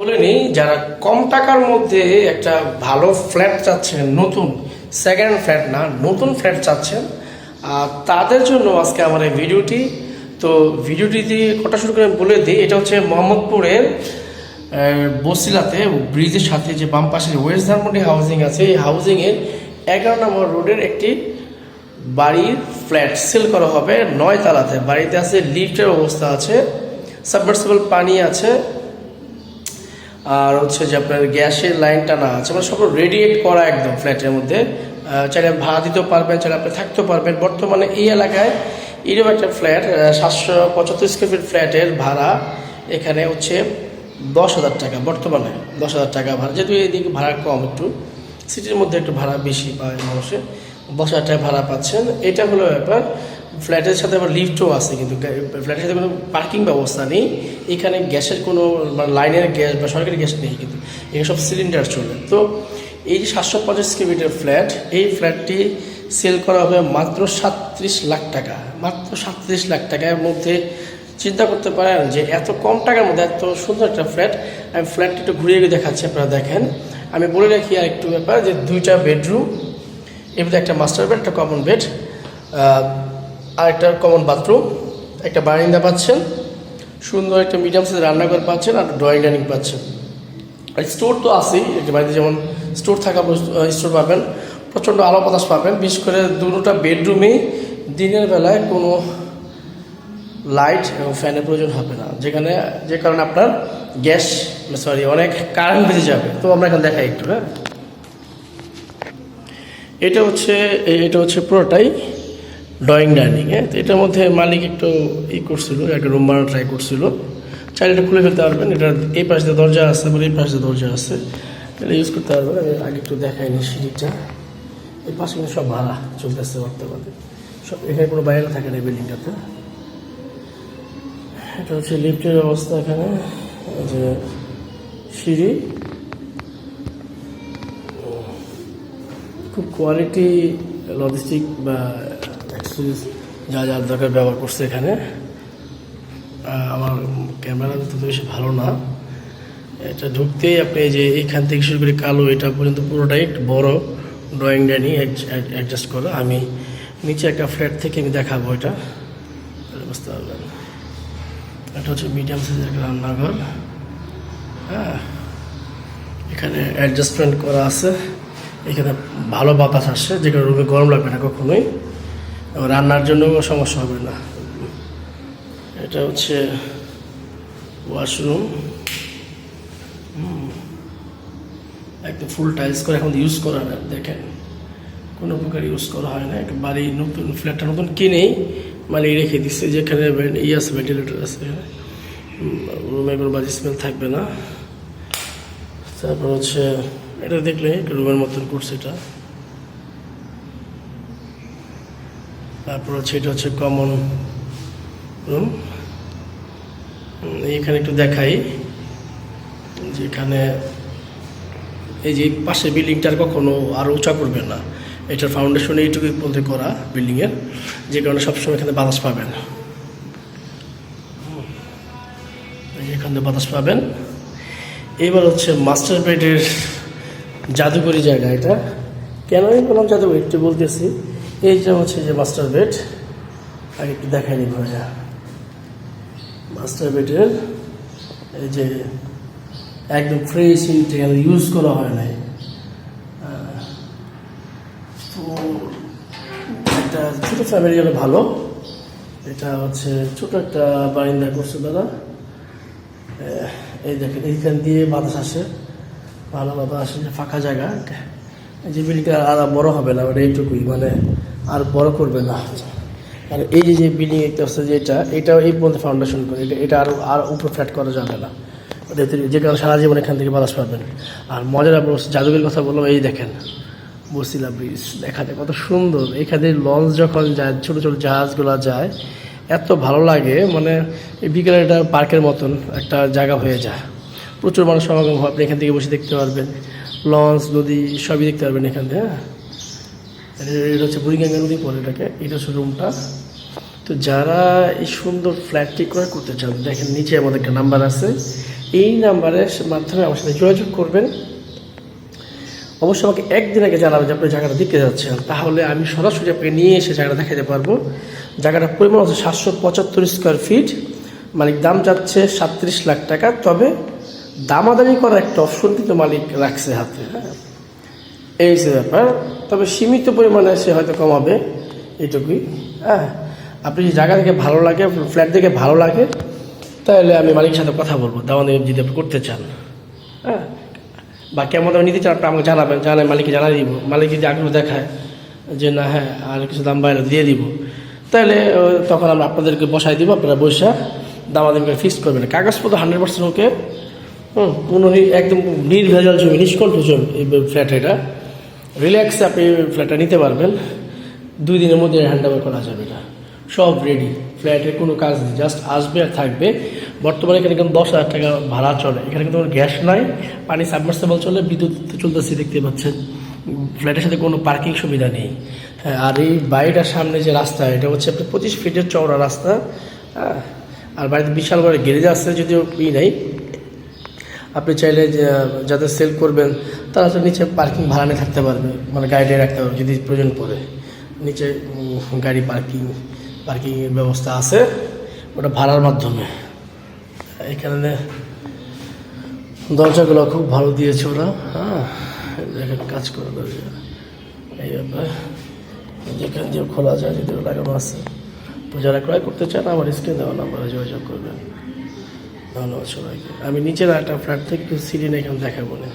বলে নিই, যারা কম টাকার মধ্যে একটা ভালো ফ্ল্যাট চাচ্ছেন, নতুন সেকেন্ড ফ্ল্যাট না, নতুন ফ্ল্যাট চাচ্ছেন তাদের জন্য আজকে আমার এই ভিডিওটি। তো ভিডিওটি দিয়ে কটা শুরু করে বলে দিই, এটা হচ্ছে মোহাম্মদপুরের বসিলাতে ব্রিজের সাথে যে বাম পাশে ওয়েস্ট ধানমন্ডি হাউজিং আছে, এই হাউজিংয়ের এগারো নম্বর রোডের একটি বাড়ির ফ্ল্যাট সেল করা হবে নয় তালাতে বাড়িতে আছে লিফটের অবস্থা আছে সাবমার্সিবল পানি আছে আর হচ্ছে যে আপনার গ্যাসের লাইনটা না আছে মানে সব রেডিয়েট করা একদম ফ্ল্যাটের মধ্যে। চাইলে ভাড়া দিতেও পারবেন, চাইলে আপনি থাকতেও পারবেন। বর্তমানে এই এলাকায় এরকম একটা ফ্ল্যাট সাতশো পঁচাত্তর স্কোয়ার ফিট ফ্ল্যাটের ভাড়া এখানে হচ্ছে দশ হাজার টাকা, বর্তমানে দশ হাজার টাকা ভাড়া। যেহেতু এদিকে ভাড়া কম একটু সিটির মধ্যে একটু ভাড়া বেশি পায় মানুষের। হাজার ভাড়া পাচ্ছেন। এটা হলো ব্যাপার। ফ্ল্যাটের সাথে আবার লিফটও আছে কিন্তু ফ্ল্যাটের সাথে কোনো পার্কিং ব্যবস্থা নেই। এখানে গ্যাসের কোনো মানে লাইনের গ্যাস বা সরকারি গ্যাস নেই কিন্তু। এখানে সব সিলিন্ডার চলে। তো এই যে সাতশো পঞ্চাশ কিলোমিটার ফ্ল্যাট এই ফ্ল্যাটটি সেল করা হবে মাত্র সাতত্রিশ লাখ টাকা। মাত্র সাতত্রিশ লাখ টাকার মধ্যে চিন্তা করতে পারেন যে এত কম টাকার মধ্যে এত সুন্দর একটা ফ্ল্যাট আমি ফ্ল্যাটটি একটু ঘুরিয়ে দেখাচ্ছি, আপনারা দেখেন। আমি বলে রাখি আর একটু ব্যাপার যে দুইটা বেডরুম মধ্যে একটা মাস্টার বেড একটা কমন বেড আর একটা কমন বাথরুম একটা বারান্দা পাচ্ছেন, সুন্দর একটা মিডিয়াম সাইজের রান্নাঘর পাচ্ছেন আর ড্রয়িং ডাইনিং পাচ্ছেন। আর স্টোর তো আছেই একটা বাড়িতে যেমন স্টোর থাকা স্টোর পাবেন, প্রচণ্ড আলো বাতাস পাবেন, বিশেষ করে দুটোটা বেডরুমেই দিনের বেলায় কোনো লাইট এবং ফ্যানের প্রয়োজন হবে না। যেখানে, যে কারণে আপনার গ্যাস সরি অনেক কারেন্ট বেঁচে যাবে। তো আমরা এখানে দেখাই একটু হ্যাঁ? এটা হচ্ছে এটা হচ্ছে পুরোটাই ড্রয়িং ডাইনিং হ্যাঁ? এটার মধ্যে মালিক একটু ই করছিল, একটা রুম বানানো ট্রাই করছিল। চাইলে এটা খুলে ফেলতে পারবেন, এটা এই পাশে দরজা আছে আবার এই পাশে দরজা আছে। এটা ইউজ করতে পারবেন, আমি আগে একটু দেখাই নি সিঁড়িটা। এই পাশে কিন্তু সব ভাড়া চলতেছে বর্তমানে। সব এখানে কোনো বাইরে থাকে না বিল্ডিংটাতে। এটা হচ্ছে লিফটের অবস্থা এখানে যে সিঁড়ি। খুব কোয়ালিটি লজিস্টিক বা অ্যাক্সেসরিজ যা যা দরকার ব্যবহার করছে এখানে। আমার ক্যামেরা তো বেশি ভালো না। এটা ঢুকতেই আপনি যে এখান থেকে শুরু করে কালো, এটা পর্যন্ত পুরোটাই বড় ড্রয়িং ডাইনিং অ্যাডজাস্ট করা। আমি নিচে একটা ফ্ল্যাট থেকে আমি দেখাবো এটা। বুঝতে পারবেন। এটা হচ্ছে মিডিয়াম সাইজের একটা রান্নাঘর। হ্যাঁ এখানে অ্যাডজাস্টমেন্ট করা আছে। এখানে ভালো বাতাস আসছে যেখানে রুমে গরম লাগবে না কখনোই। রান্নার জন্য সমস্যা হবে না। এটা হচ্ছে ওয়াশরুম একদম ফুল টাইলস করে এখন ইউজ করা হয় না, দেখেন। কোনো প্রকার ইউজ করা হয় না। বাড়ি নতুন ফ্ল্যাটটা নতুন কিনেই মানে রেখে দিচ্ছে যেখানে ই আছে ভেন্টিলেটর আছে। রুমে কোনো বাজে স্মেল থাকবে না। তারপর হচ্ছে এটা দেখলে রুমের মতন করছে এটা। তারপর হচ্ছে এটা হচ্ছে কমন রুম এখানে একটু দেখাই, যেখানে এই যে পাশে বিল্ডিংটার কখনো আরও উঁচা করবে না। এটার ফাউন্ডেশন এইটুকু পর্যন্ত করা বিল্ডিংয়ের, যে কারণে সবসময় এখানে বাতাস পাবেন। এখান থেকে বাতাস পাবেন। এবার হচ্ছে মাস্টার বেডের জাদুকরি জায়গা এটা। কেন আমি বললাম জাদুকরি? একটু বলতেছি। এইটা হচ্ছে যে মাস্টার বেড আগে একটু দেখাই নি ভাইয়া মাস্টার বেডের এই যে একদম ফ্রেশ এখানে ইউজ করা হয় নাই। তো একটা ছোটো ফ্যামিলি হলে ভালো। এটা হচ্ছে ছোট একটা বারিন্দা করছে দাদা। এই দেখেন, এইখান দিয়ে বাতাস আসে। ভালো বাতাস আসে যে ফাঁকা জায়গা যে বিল্ডিংটা আর বড় হবে না, ওটা এইটুকুই মানে আর বড় করবে না। আর এই যে যে বিল্ডিং একটা আছে যেটা এটা এই পর্যন্ত ফাউন্ডেশন করে, এটা এটা আর আর উপর ফ্ল্যাট করা যাবে না। যে কারণে সারা জীবন এখান থেকে বাতাস পাবেন। আর মজার হচ্ছে কথা বললাম, এই দেখেন বসিলা ব্রিজ দেখাতে কত সুন্দর। এখানে লঞ্চ যখন যায়, ছোটো ছোটো জাহাজগুলো যায়, এত ভালো লাগে মানে বিকেলে এটা পার্কের মতন একটা জায়গা হয়ে যায়। প্রচুর মানুষ সমাগম হয় আপনি এখান থেকে বসে দেখতে পারবেন। লঞ্চ, নদী, সবই দেখতে পারবেন এখান থেকে হ্যাঁ? এটা- হচ্ছে বুড়িগঙ্গা নদী পরে এটাকে, এটা হচ্ছে রুমটা। তো যারা এই সুন্দর ফ্ল্যাটটি ক্রয় করতে চান, দেখেন নিচে আমাদের একটা নাম্বার আছে। এই নাম্বারের মাধ্যমে আমার সাথে যোগাযোগ করবেন। অবশ্যই আমাকে একদিন আগে জানাবেন যে আপনি জায়গাটা দেখতে যাচ্ছেন, তাহলে আমি সরাসরি আপনাকে নিয়ে এসে জায়গাটা দেখাতে পারব। জায়গাটার পরিমাণ হচ্ছে সাতশো পঁচাত্তর স্কোয়ার ফিট মালিক দাম যাচ্ছে সাতত্রিশ লাখ টাকা। তবে দামাদামি করার একটা অপশন কিন্তু মালিক রাখছে হাতে হ্যাঁ? এই হচ্ছে ব্যাপার। তবে সীমিত পরিমাণে সে হয়তো কমাবে এটুকুই হ্যাঁ? আপনি যদি জায়গা থেকে ভালো লাগে ফ্ল্যাট দেখে ভালো লাগে, তাহলে আমি মালিকের সাথে কথা বলব, দামাদামি যদি আপনি করতে চান হ্যাঁ? বা কেমন দামে নিতে চান আপনি আমাকে জানাবেন জানাই মালিককে জানাই দিব। মালিক যদি আগ্রহ দেখায় যে না হ্যাঁ আর কিছু দাম বাইরে দিয়ে দিব, তাহলে তখন আমরা আপনাদেরকে বসাই দিব, আপনারা বসে দামাদামি করে ফিক্সড করবেন। কাগজপত্র হান্ড্রেড পার্সেন্ট ওকে হুম কোনো একদম নির্ভেজাল জমি নিষ্কণ্ঠ জমি এই ফ্ল্যাট এটা। রিল্যাক্সে আপনি ফ্ল্যাটটা নিতে পারবেন। দুই দিনের মধ্যে হ্যান্ড ওভার করা যাবে এটা। সব রেডি ফ্ল্যাটের কোনো কাজ নেই জাস্ট আসবে আর থাকবে। বর্তমানে এখানে কিন্তু দশ হাজার টাকা ভাড়া চলে। এখানে কিন্তু কোনো গ্যাস নাই, পানি সাবমার্সেবল চলে, বিদ্যুৎ চলতেছে, দেখতে পাচ্ছেন। ফ্ল্যাটের সাথে কোনো পার্কিং সুবিধা নেই। হ্যাঁ আর এই বাড়িটার সামনে যে রাস্তা, এটা হচ্ছে আপনার পঁচিশ ফিটের চওড়া রাস্তা। হ্যাঁ আর বাড়িতে বিশাল বড় গ্যারেজ আছে, যদিও ই নাই। আপনি চাইলে যাদের সেল করবেন, তারা তো নিচে পার্কিং ভাড়া নিয়ে থাকতে পারবে মানে গাড়ি রাখতে পারবে, যদি প্রয়োজন পড়ে। নিচে গাড়ি পার্কিং পার্কিংয়ের ব্যবস্থা আছে, ওটা ভাড়ার মাধ্যমে। এখানে দরজাগুলো খুব ভালো দিয়েছে ওরা হ্যাঁ? কাজ করে দরজা। এই ব্যাপার। যেখান দিয়ে খোলা যায় যদি লাগানো আছে। তো যারা ক্রয় করতে চান, আমার স্ক্রিনে দেওয়া নাম্বারে যোগাযোগ করবেন। ধন্যবাদ আছো আমি নিচের একটা ফ্ল্যাট থেকে সিঁড়ি এখানে দেখাবো না।